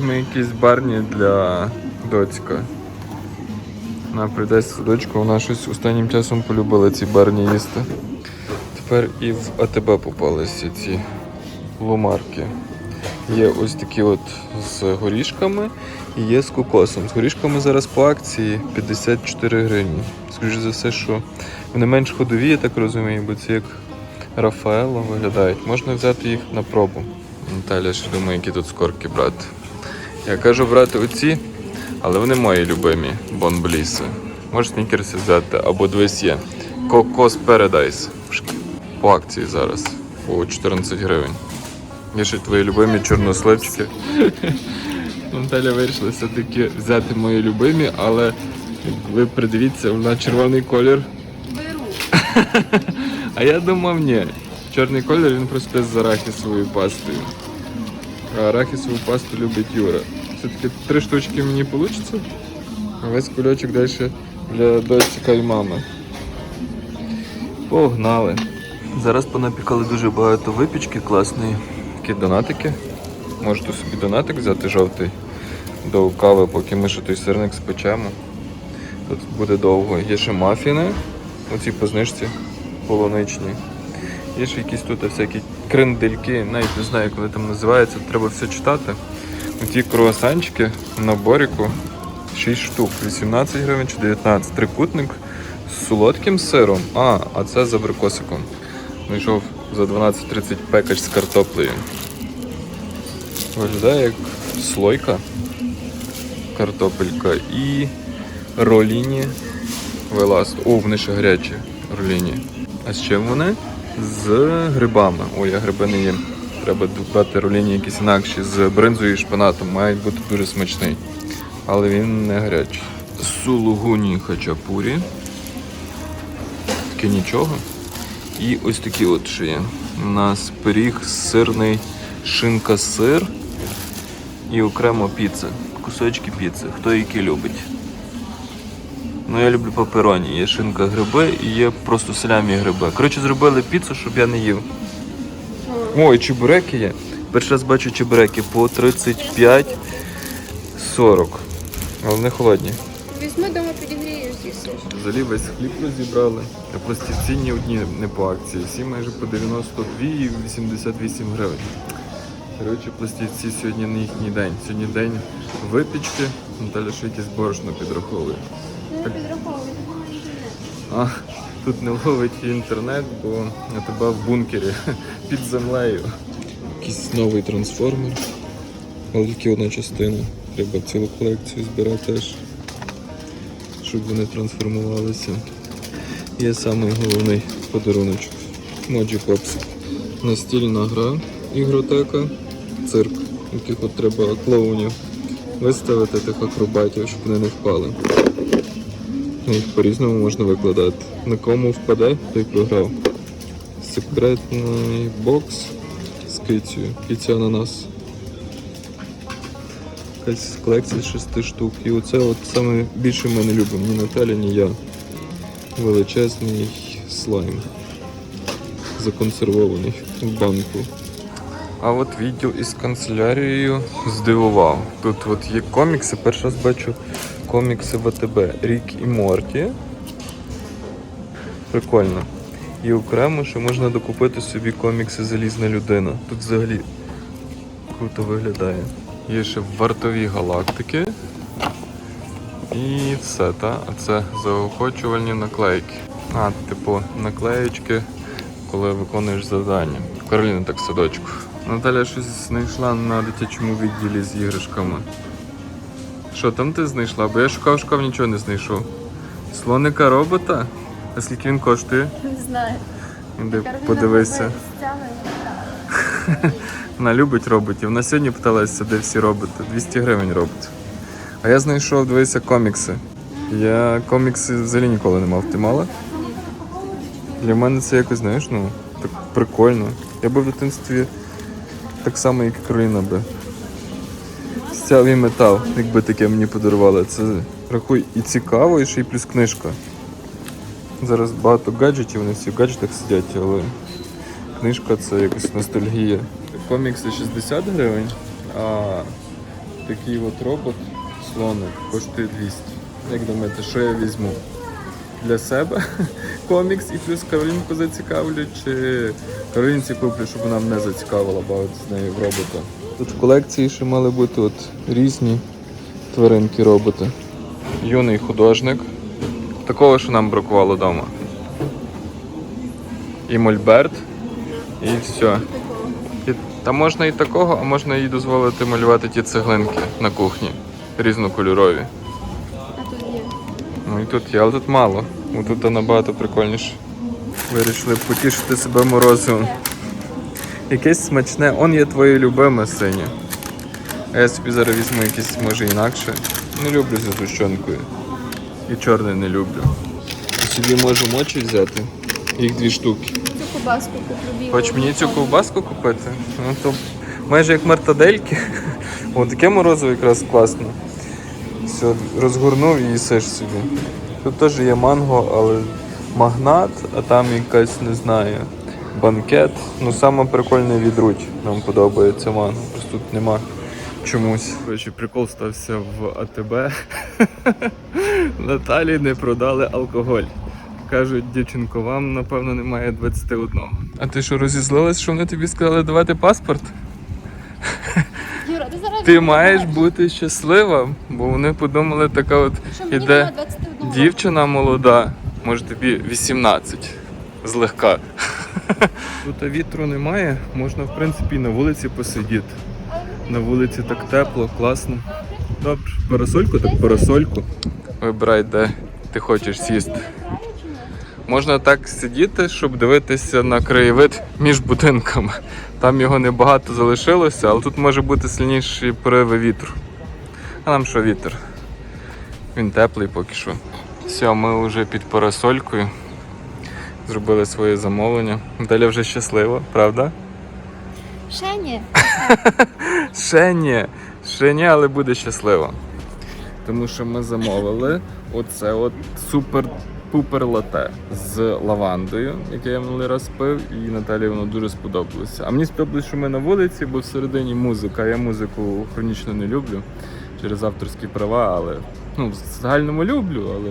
якісь барні для доцька. Вона прийде з вона щось останнім часом полюбила ці барні їсти. Тепер і в АТБ попалися ці ломарки. Є ось такі от з горішками і є з кокосом. З горішками зараз по акції 54 гривні. Скоріше за все, що вони менш ходові, я так розумію, бо це як Рафаело виглядають. Можна взяти їх на пробу. Наталя ще думає, які тут скорки брати. Я кажу брати оці, але вони мої любимі бонбліси. Можеш снікерси взяти, або дивись є. Кокос Paradise. По акції зараз. По 14 гривень. Є ще твої любимі чорносливчики. Наталя вирішила все-таки взяти мої любимі, але ви придивіться, вона червоний колір. Беру. А я думав, ні. Чорний колір він просто з арахісовою пастою. Арахісову пасту любить Юра. Все-таки три штучки мені вийде, а весь кульочок далі для дочка і мами. Погнали. Зараз понапікали дуже багато випічки класної. Такі донатики. Можете собі донатик взяти жовтий до кави, поки ми ще той сирник спечемо. Тут буде довго. Є ще мафіни, оці по знижці полуничні. Є ще якісь тут всякі крендельки, навіть не знаю, як вони там називаються, треба все читати. Оці круасанчики в наборіку 6 штук, 18 гривень чи 19. Трикутник з солодким сиром. А, а це з абрикосиком. Знайшов за 12.30 пекач з картоплею. Виглядає як слойка, картопелька і роліні виласт. О, вони ще гарячі роліні. А з чим вони? З грибами. Ой, я гриби не їм. Треба брати роліні якісь інакші з бринзою і шпинатом. Мають бути дуже смачний. Але він не гарячий. Сулугуні хачапурі. Таке нічого. І ось такі от ще є. У нас пиріг сирний шинка-сир і окремо піца. Кусочки піци. Хто які любить. Ну, я люблю папероні. Є шинка гриби і є просто салямі гриби. Коротше, зробили піцу, щоб я не їв. Ой, чебуреки є. Перший раз бачу чебуреки по 35-40. Але вони холодні. Візьми дома підігрію з'їсиш. Взагалі весь хліб розібрали. А пластівці ні одні не по акції. Всі майже по 92 і 88 гривень. Коротше, пластівці сьогодні не їхній день. Сьогодні день випічки. Наталя ще якесь борошно підраховує. А, тут не ловить інтернет, бо тебе в бункері під землею. Якийсь новий трансформер. Але тільки одна частина. Треба цілу колекцію збирати теж, щоб вони трансформувалися. Є самий головний подаруночок. Моджі Попс. Настільна гра, ігротека, цирк, яких от треба клоунів виставити тих акробатів, щоб вони не впали. Їх по-різному можна викладати. На кому впаде, той програв. Секретний бокс з кицею. Киця ананас. Якась колекція з шести штук. І оце от саме більше ми не любимо. Ні Наталя, ні я. Величезний слайм. Законсервований в банку. А от відділ із канцелярією здивував. Тут от є комікси, перший раз бачу комікси ВТБ. Рік і Морті. Прикольно. І окремо ще можна докупити собі комікси Залізна людина. Тут взагалі круто виглядає. Є ще вартові галактики. І все, та? А це заохочувальні наклейки. А, типу, наклеєчки, коли виконуєш завдання. Кароліна так садочку. Наталя щось знайшла на дитячому відділі з іграшками. Що там ти знайшла? Бо я шукав, шукав, нічого не знайшов. Слоника робота? А скільки він коштує? Не знаю. Іди подивися. Вона любить роботів. Вона сьогодні питалася, де всі роботи. 200 гривень робот. А я знайшов, дивися, комікси. Я комікси взагалі ніколи не мав. Ти мала? Для мене це якось, знаєш, ну, так прикольно. Я би в дитинстві так само, як і Кароліна би. Стяв метал, якби таке мені подарували. Це рахуй і цікаво, і ще й плюс книжка. Зараз багато гаджетів, вони всі в гаджетах сидять, але книжка це якась ностальгія. Комікси 60 гривень, а такий от робот, слоник, коштує 200. Як думаєте, що я візьму? Для себе комікс і плюс Каролінку зацікавлю, чи Каролінці куплю, щоб вона мене зацікавила, бавити з нею в робота. Тут в колекції ще мали бути от різні тваринки роботи. Юний художник. Такого, що нам бракувало вдома. І мольберт, і все. І, та можна і такого, а можна і дозволити малювати ті цеглинки на кухні. Різнокольорові. А тут є. Ну і тут є, але тут мало. Бо тут набагато прикольніше. Вирішили потішити себе морозивом. Якесь смачне, он є твоє любиме синє. А я собі зараз візьму якесь, може, інакше. Не люблю зі згущенкою. І чорне не люблю. Собі можу мочі взяти. Їх дві штуки. Цю кубаску куплю білу. Хоч мені цю ковбаску купити? Ну то майже як мартадельки. О, таке морозиво якраз класно. Все, розгорнув і їсиш собі. Тут теж є манго, але магнат, а там якась, не знаю, банкет. Ну саме прикольне відруть. Нам подобається манго. Просто тут нема чомусь. Коротше, прикол стався в АТБ. Наталі не продали алкоголь. Кажуть, дівчинко, вам напевно немає 21. А ти що розізлилась, що вони тобі сказали давати паспорт? Юра, ти зараз Ти маєш бути щаслива, бо вони подумали, така от що мені іде нема 21 року. дівчина молода, може тобі 18 злегка. Тут вітру немає, можна в принципі і на вулиці посидіти. На вулиці так тепло, класно. Добре, парасольку, так парасольку. Вибирай, де ти хочеш сісти. Можна так сидіти, щоб дивитися на краєвид між будинками. Там його небагато залишилося, але тут може бути сильніші пориви вітру. А нам що вітер? Він теплий поки що. Все, ми вже під парасолькою. Зробили своє замовлення. Далі вже щаслива, правда? Ще ні. Ще ні, ще ні, але буде щаслива. Тому що ми замовили оце от супер-пупер лате з лавандою, яке я минулий раз пив, і Наталі воно дуже сподобалося. А мені сподобалось, що ми на вулиці, бо всередині музика. Я музику хронічно не люблю через авторські права, але ну, в загальному люблю, але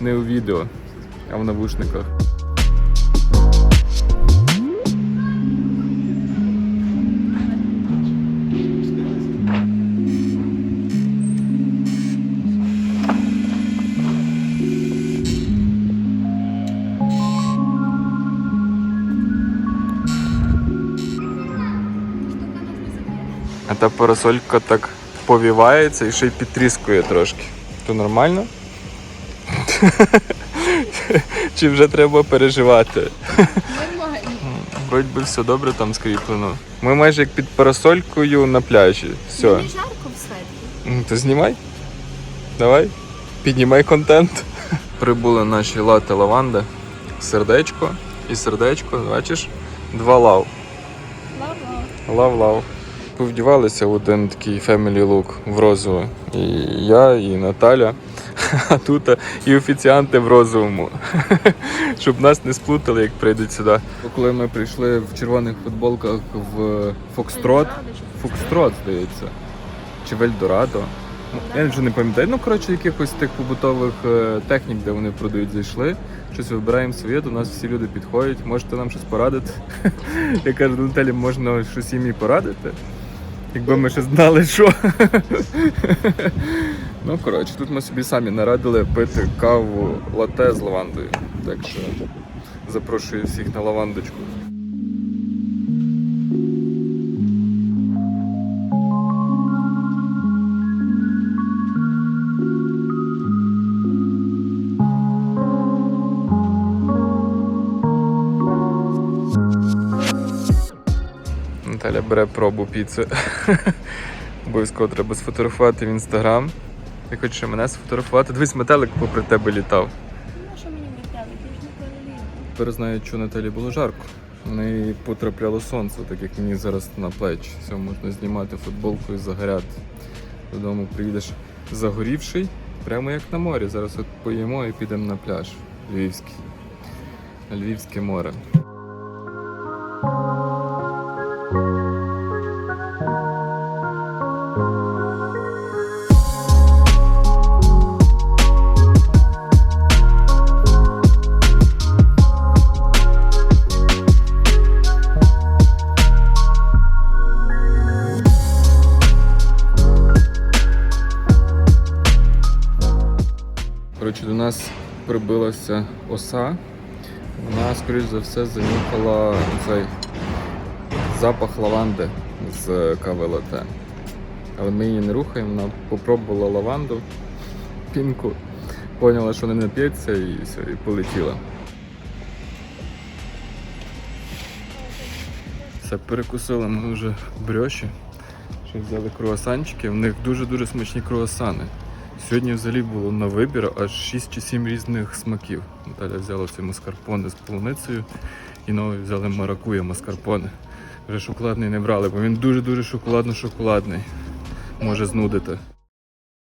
не у відео, а в навушниках. А та парасолька так повівається і ще й підтріскує трошки. То нормально? Чи вже треба переживати? Нормально. Вроді би все добре там скріплено. Ми майже як під парасолькою на пляжі. Все. Мені жарко в светі. То знімай. Давай. Піднімай контент. Прибули наші лати лаванда. Сердечко і сердечко, бачиш? Два лав. Лава. Лав-лав. Повдівалися в один такий family look в розову. І я, і Наталя. А тут і офіціанти в розовому. Щоб нас не сплутали, як прийдуть сюди. Коли ми прийшли в червоних футболках в Фокстрот. Фокстрот, здається. Чи Вельдорадо. Ну, Я вже не пам'ятаю. Ну, коротше, якихось тих побутових е, технік, де вони продають, зайшли. Щось вибираємо своє, до нас всі люди підходять. Можете нам щось порадити? Я кажу, Наталі, можна щось їм і порадити. Якби ми ще знали, що. ну, коротше, тут ми собі самі нарадили пити каву лате з лавандою. Так що запрошую всіх на лавандочку. Наталя бере пробу піци. Обов'язково треба сфотографувати в інстаграм. Хочу ще мене сфотографувати. Дивись, метелик попри тебе літав. Ну, що мені метелик? Я ж королева. Тепер знаю, що Наталі було жарко. В неї потрапляло сонце, так як мені зараз на плечі. Все, можна знімати футболку і загоряти. Додому приїдеш загорівший, прямо як на морі. Зараз от поїмо і підемо на пляж Львівський. На Львівське море. Коротше, до нас прибилася оса. Вона, скоріш за все, занюхала цей запах лаванди з кави лате. Але ми її не рухаємо, вона попробувала лаванду, пінку, поняла, що не нап'ється і все, і полетіла. Все, перекусили ми вже в брьоші. Ще взяли круасанчики. В них дуже-дуже смачні круасани. Сьогодні взагалі було на вибір аж 6 чи 7 різних смаків. Наталя взяла ці маскарпоне з полуницею і новий взяли маракуя маскарпоне. Вже шоколадний не брали, бо він дуже-дуже шоколадно-шоколадний. Може знудити.